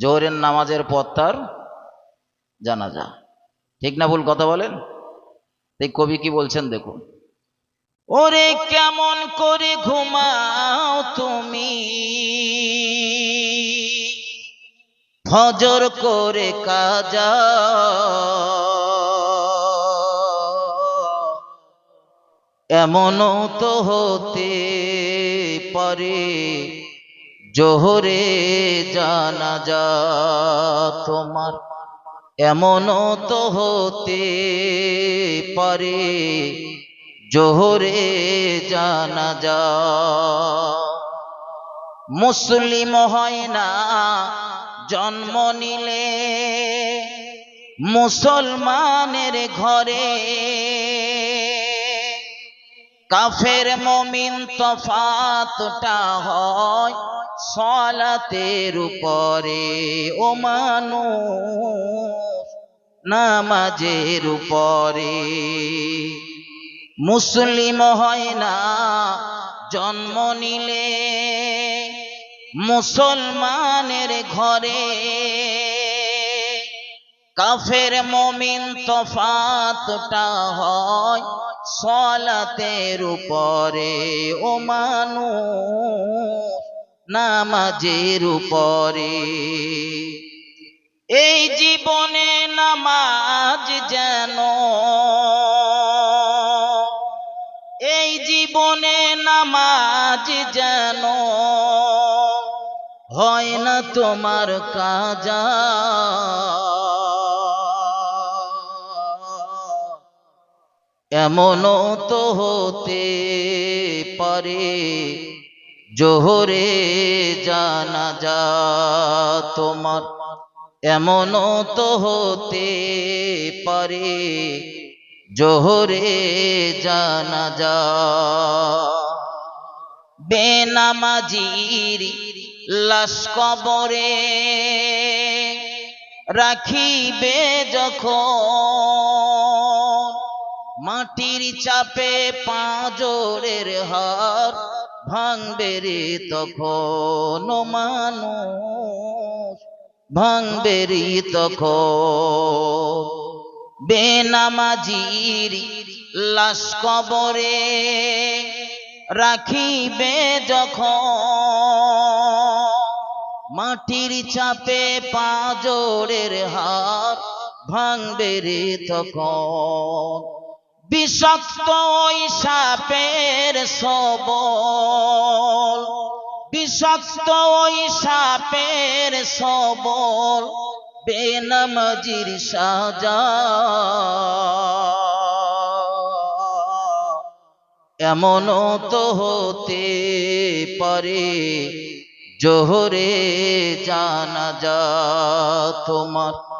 জোহরের নামাজের পর তার জানাজা। ঠিক না ভুল কথা বলেন? এই কবি কি বলছেন দেখুন। ওরে কেমন করে ঘুমাও তুমি? ফজর করে কাজা। এমনও তো হতে পারে জোহরে জানা যা তোমার এমনও তো হতে পারে। জোহরে জানা যা মুসলিম হয় না, জন্ম নিলে মুসলমানের ঘরে। কাফের মমিন তফাতটা হয় সলাতের উপরে ও মানুষ নামাজের উপরে। মুসলিম হয় না, জন্ম নিলে মুসলমানের ঘরে। কাফের মমিন তফাতটা হয় সলাতের উপরে। ও মানুষ নামাজের উপরে। এই জীবনে নামাজ যেন এই জীবনে নামাজ যেন হয় না তোমার কাজা। এমনও তো হতে পারে জোহরে জানা যা তোমার এমনও তো হতে পারে। জোহরে জানা যা বেনামাজির লাশ কবরে রাখিবে যখন। মাটির চাপে পাঁজরের হার ভাঙবে রে তখন মানুষ, ভাঙবে রে তখন। বেনামাজির লাশ কবরে রাখিবে যখন। মাটির চাপে পাঁজরের হার ভাঙবে রে তখন। বিষাক্ত ওই সাপের সবল। বিষাক্ত ওই সাপের সবল। বেনামাজির সাজা। এমনও তো হতে পারে, জোহরে জানা যা তোমার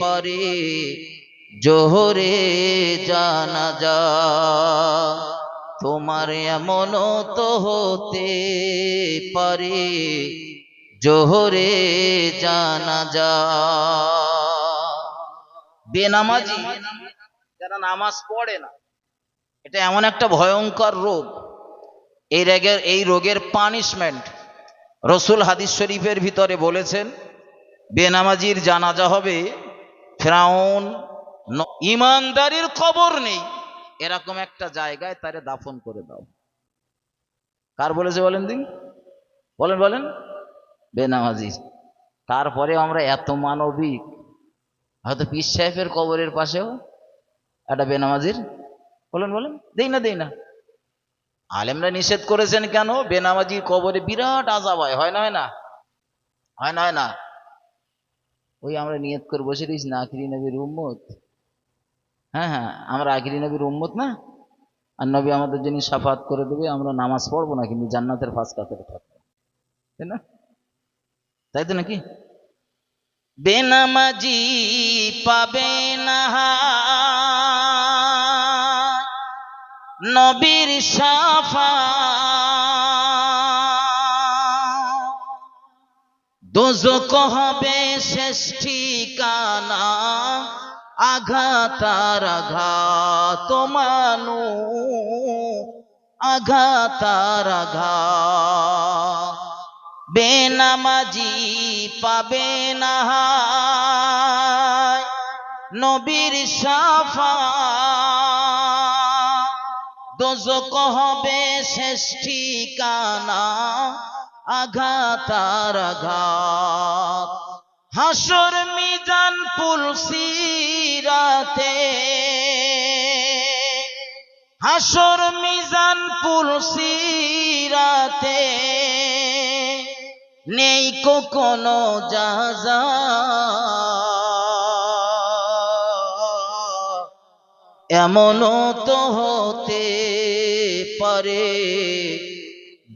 পারে, জোহরে জানা যা। তোমার এমনও তো হতে পারে, জোহরে জানা যা। বেনামাজি, যারা নামাজ পড়ে না, এটা এমন একটা ভয়ঙ্কর রোগ। এই রোগের এই রোগের পানিশমেন্ট রসুল হাদিস শরীফের ভিতরে বলেছেন, বেনামাজির জানাজা হবে ফেরাউন ইমানদারির খবর নেই। এরকম একটা জায়গায় তারে দাফন করে দাও। কার বলেছে বলেন দিন? বলেন বলেন। বেনামাজি। তারপরে আমরা এত মানবিক, হয়তো পীর সাহেবের কবরের পাশেও একটা বেনামাজির। বলেন বলেন। দেই না দেই না। আলেমরা নিষেধ করেছেন কেন? বেনামাজির কবরে বিরাট আজাব হয়। হয় না হয় না? হয় না হয় না। ওই আমরা নিয়ত করে বসে দিয়েছি না আখিরি নবীর উম্মত। হ্যাঁ হ্যাঁ আমরা আখিরি নবীর উম্মত না? আর নবী আমাদের জন্য সাফাত করে দেবে, আমরা নামাজ পড়ব না, কিন্তু জান্নাতের ফাঁস কাতারে থাকব। তাই না? তাই তো নাকি? বেনামাজি পাবে না নবীর সাফা দোজক হবে শেষ ঠিকানা আঘাতার আঘাত মানু আঘাতার আঘাত। বেনামাজি পাবে না নবীর সাফা। দোজক হবে শেষ ঠিকানা আঘাতার আঘাত। হাসর মিজান পুলসিরাতে হাসর মিজান পুলসিরাতে নেই কোনো যাজা এমনও তো হতে পারে।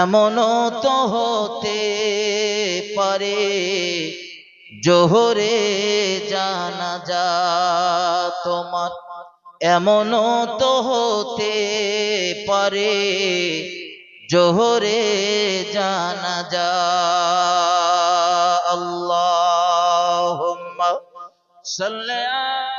এমনও তো হতে পারে, জোহরে জানা যা তোমার। এমনও তো হতে পারে, জোহরে জানা যা আল্লাহ সাল্লাল্লাহু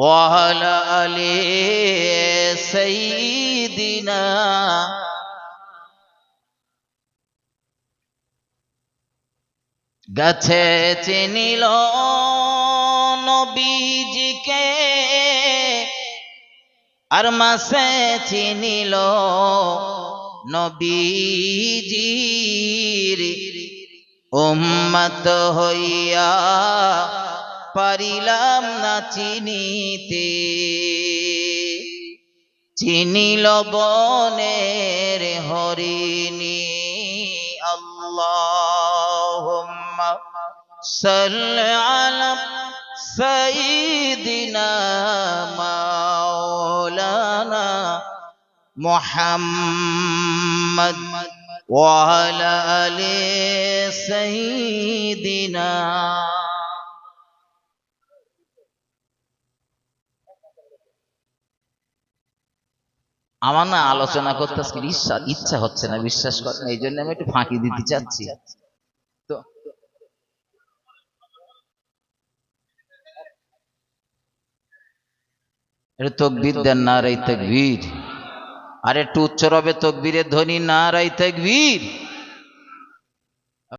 وعلى آل سيدنا গাছে চিনিল নবীজিকে আর মাসে চিনিল নবীজির উম্মত হইয়া পারিলাম না চিনিতে। চিনিল বনের হরিণী। আল্লাহ মোহাম্মদ ওয়ালা আলে সঈদিনা আমার না আলোচনা করতে আজকে ইচ্ছা ইচ্ছা হচ্ছে না, বিশ্বাস করেন এই জন্য আমি একটু ফাঁকি দিতে চাচ্ছি। তো এটা তকবীর দেন না রে তকবীর। আর একটু উচ্চ রবে তকবীরের ধ্বনি না রাই তকবীর।